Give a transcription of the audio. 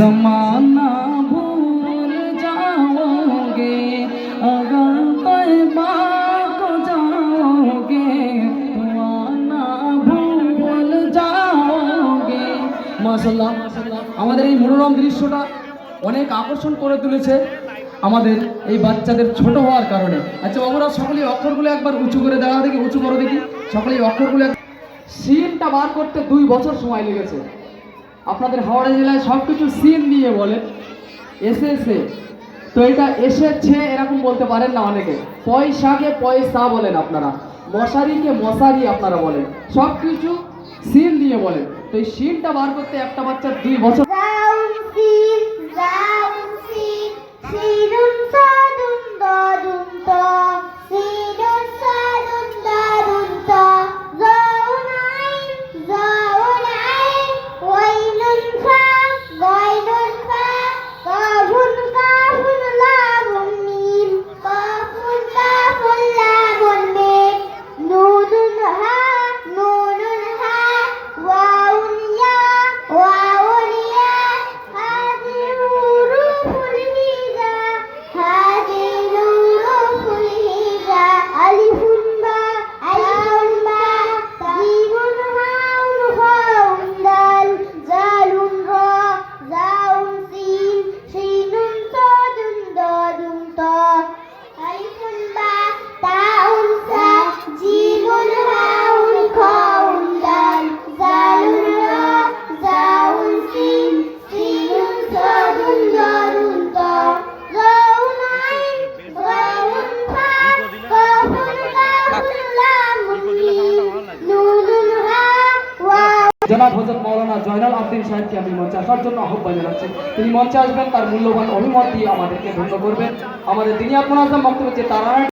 जमाना भूल जाओगे, अगर पैमा को जाओगे आना ভুল যাওগে মাসাল্লাহ আমাদের এই মনোরম দৃশ্যটা অনেক আকর্ষণ করে তুলেছে আমাদের এই বাচ্চাদের ছোট হওয়ার কারণে। আচ্ছা আমরা সকলেই অক্ষরগুলো একবার উঁচু করে দেখা দেখি, উঁচু করে দেখি। সকলেই অক্ষরগুলো সিনটা বার করতে দুই বছর সময় লেগেছে। আপনাদের হাওড়া জেলায় সব কিছু সিন বলে এসেছে তো এটা এসেছে এরকম বলতে পারেন না অনেকে। পয়সাকে পয়সা বলেন আপনারা। মশারিকে মশারি আপনারা বলেন। সব কিছু সিন দিয়ে বলেন। তো এই সিনটা বার করতে একটা বাচ্চার দুই বছর জনাব হজরত মৌলানা জয়নাল আবদিন সাহেবকে আমি মঞ্চে আসার জন্য আহ্বান জানাচ্ছি। তিনি মঞ্চে আসবেন, তার মূল্যবান অভিমত দিয়ে আমাদেরকে ধন্য করবেন। আমাদের তিনি আপনার বক্তব্য যে তারা